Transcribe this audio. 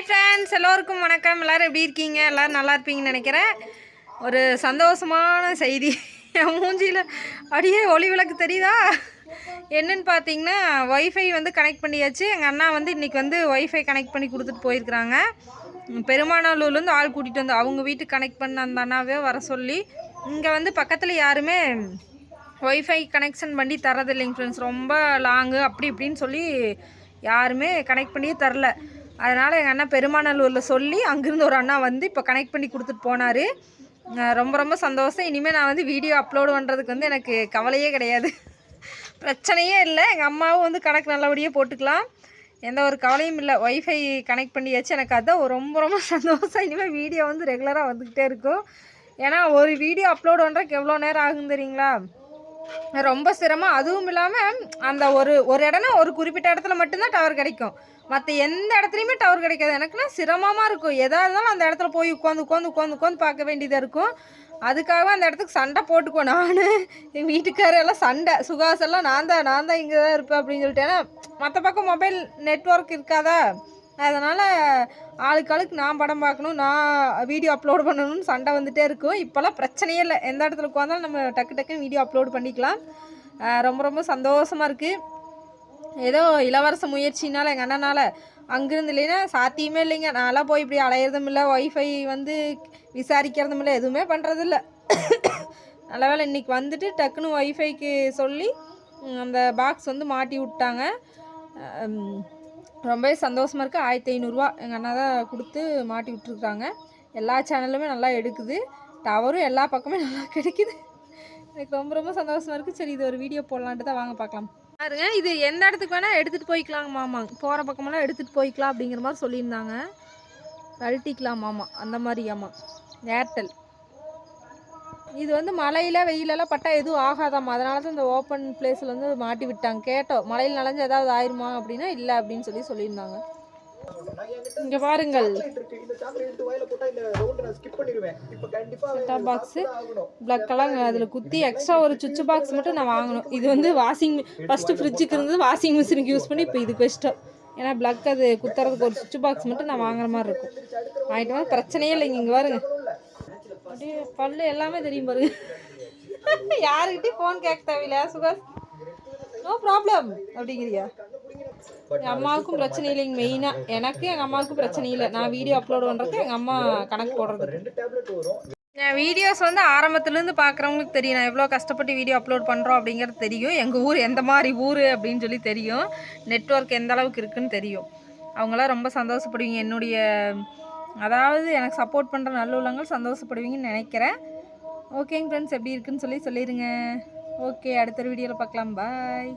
Hi friends எல்லோருக்கும் வணக்கம். எல்லோரும் எப்படி இருக்கீங்க? எல்லோரும் நல்லா இருப்பீங்கன்னு நினைக்கிறேன். ஒரு சந்தோஷமான செய்தி. என் மூஞ்சியில் அப்படியே ஒளி விளக்கு தெரியுதா? என்னன்னு பார்த்தீங்கன்னா ஒய்ஃபை வந்து கனெக்ட் பண்ணியாச்சு. எங்கள் அண்ணா வந்து இன்றைக்கி வந்து ஒய்ஃபை கனெக்ட் பண்ணி கொடுத்துட்டு போயிருக்கிறாங்க. பெருமானாலூர்லேருந்து ஆள் கூட்டிகிட்டு வந்து அவங்க வீட்டுக்கு கனெக்ட் பண்ண அந்த அண்ணாவே வர சொல்லி இங்கே வந்து பக்கத்தில் யாருமே ஒய்ஃபை கனெக்ஷன் பண்ணி தரதில்லைங்க ஃப்ரெண்ட்ஸ் ரொம்ப லாங்கு அப்படி இப்படின்னு சொல்லி யாருமே கனெக்ட் பண்ணியே தரல. அதனால் எங்கள் அண்ணா பெருமாநல்லூரில் சொல்லி அங்கேருந்து ஒரு அண்ணா வந்து இப்போ கனெக்ட் பண்ணி கொடுத்துட்டு போனார். ரொம்ப ரொம்ப சந்தோஷம். இனிமேல் நான் வந்து வீடியோ அப்லோடு பண்ணுறதுக்கு வந்து எனக்கு கவலையே கிடையாது. பிரச்சனையே இல்லை. எங்கள் அம்மாவும் வந்து கணக்கு நல்லபடியாக போட்டுக்கலாம். எந்த ஒரு கவலையும் இல்லை. ஒய்ஃபை கனெக்ட் பண்ணியாச்சு. எனக்கு அதுதான் ரொம்ப ரொம்ப சந்தோஷம். இனிமேல் வீடியோ வந்து ரெகுலராக வந்துக்கிட்டே இருக்கும். ஏன்னா ஒரு வீடியோ அப்லோட் பண்ணுறதுக்கு எவ்வளோ நேரம் ஆகும் தெரியுங்களா? ரொம்ப சிரமம். அதுவும் இல்லாமல் அந்த ஒரு ஒரு இடம்னா ஒரு குறிப்பிட்ட இடத்துல மட்டும்தான் டவர் கிடைக்கும். மற்ற எந்த இடத்துலையுமே டவர் கிடைக்காது. எனக்குன்னா சிரமமாக இருக்கும். எதாக இருந்தாலும் அந்த இடத்துல போய் உட்காந்து உட்காந்து உட்காந்து உட்காந்து பார்க்க வேண்டியதாக இருக்கும். அதுக்காக அந்த இடத்துக்கு சண்டை போட்டுக்கோ நான் எங்கள் வீட்டுக்காரர் எல்லாம் சண்டை சுகாசெல்லாம் எல்லாம் நான் தான் நான் தான் இங்கே தான் இருப்பேன் அப்படின்னு சொல்லிட்டு. ஏன்னா மற்ற பக்கம் மொபைல் நெட்ஒர்க் இருக்காதா? அதனால் ஆளுக்கு ஆளுக்கு நான் படம் பார்க்கணும் நான் வீடியோ அப்லோட் பண்ணணும்னு சண்டை வந்துகிட்டே இருக்கும். இப்போல்லாம் பிரச்சனையே இல்லை. எந்த இடத்துல உட்காந்தாலும் நம்ம டக்கு டக்குன்னு வீடியோ அப்லோட் பண்ணிக்கலாம். ரொம்ப ரொம்ப சந்தோஷமாக இருக்குது ஏதோ இளவரச முயற்சினால் எங்கள் அண்ணனால் அங்கேருந்து இல்லைன்னா சாத்தியமே இல்லைங்க. நான்லாம் போய் இப்படி அலையிறதும் இல்லை ஒய்ஃபை வந்து விசாரிக்கிறதும் இல்லை எதுவுமே பண்ணுறதில்ல நல்ல வேலை இன்றைக்கி வந்துட்டு டக்குன்னு ஒய்ஃபைக்கு சொல்லி அந்த பாக்ஸ் வந்து மாட்டி விட்டாங்க. ரொம்பவே சந்தோஷமாக இருக்குது ஆயிரத்தி ஐநூறுரூவா எங்கள் அண்ணா தான் கொடுத்து மாட்டி விட்ருக்குறாங்க எல்லா சேனலுமே நல்லா எடுக்குது. டவரும் எல்லா பக்கமே நல்லா கிடைக்குது. எனக்கு ரொம்ப ரொம்ப சந்தோஷமாக இருக்குது சரி இது ஒரு வீடியோ போடலான்ட்டு தான் வாங்க பார்க்கலாம். பாருங்க இது எந்த இடத்துக்கு வேணால் எடுத்துகிட்டு போய்க்கலாங்க மாமா. போகிற பக்கமெல்லாம் எடுத்துகிட்டு போய்க்கலாம் அப்படிங்கிற மாதிரி சொல்லியிருந்தாங்க. கழட்டிக்கலாம் மாமா. அந்த மாதிரி ஆமாம் ஏர்டெல். இது வந்து மழையில் வெயிலெல்லாம் பட்டா எதுவும் ஆகாதாம்மா. அதனால தான் இந்த ஓப்பன் பிளேஸில் வந்து மாட்டி விட்டாங்க. கேட்டோம். மழையில் நனைஞ்சு ஏதாவது ஆயிருமா அப்படின்னா இல்லை அப்படின்னு சொல்லி சொல்லியிருந்தாங்க. இங்கே பாருங்கள். செட்டாப் பாக்ஸு ப்ளக்கெல்லாம் அதில் குத்தி எக்ஸ்ட்ரா ஒரு சுவிட்ச் பாக்ஸ் மட்டும் நான் வாங்கணும். இது வந்து வாஷிங் ஃபஸ்ட்டு ஃப்ரிட்ஜுக்கு இருந்தது வாஷிங் மிஷினுக்கு யூஸ் பண்ணி இப்போ இதுக்கு வச்சிட்டோம். ஏன்னா ப்ளக் அது குத்துறதுக்கு ஒரு சுவிட்ச் பாக்ஸ் மட்டும் நான் வாங்குற மாதிரி இருக்கும். வாங்கிட்டு வந்து பிரச்சனையே இல்லைங்க இங்கே பாருங்க. அப்படியே பல்லு எல்லாமே தெரியும் பாருங்க யாருக்கிட்டையும் ஃபோன் கேட்க தேவையில்ல சுகாஸ் நோ ப்ராப்ளம் அப்படிங்கிறியா? எங்கள் அம்மாவுக்கும் பிரச்சனை இல்லைங்க மெயினாக எனக்கு எங்கள் அம்மாவுக்கும் பிரச்சனை இல்லை. நான் வீடியோ அப்லோட் பண்ணுறதுக்கு எங்கள் அம்மா கணக்கு போடுறது. என் வீடியோஸ் வந்து ஆரம்பத்துலேருந்து பார்க்குறவங்களுக்கு தெரியும். நான் எவ்வளோ கஷ்டப்பட்டு வீடியோ அப்லோட் பண்ணுறோம் அப்படிங்கிறது தெரியும். எங்கள் ஊர் எந்த மாதிரி ஊர் அப்படின்னு சொல்லி தெரியும். நெட்ஒர்க் எந்த அளவுக்கு இருக்குன்னு தெரியும். அவங்களாம் ரொம்ப சந்தோஷப்படுவீங்க. என்னுடைய அதாவது எனக்கு சப்போர்ட் பண்ணுற நல்ல உள்ளங்கள் சந்தோஷப்படுவீங்கன்னு நினைக்கிறேன். ஓகேங்க ஃப்ரெண்ட்ஸ் எப்படி இருக்குன்னு சொல்லி சொல்லிடுங்க ஓகே அடுத்த வீடியோவில் பார்க்கலாம். பாய்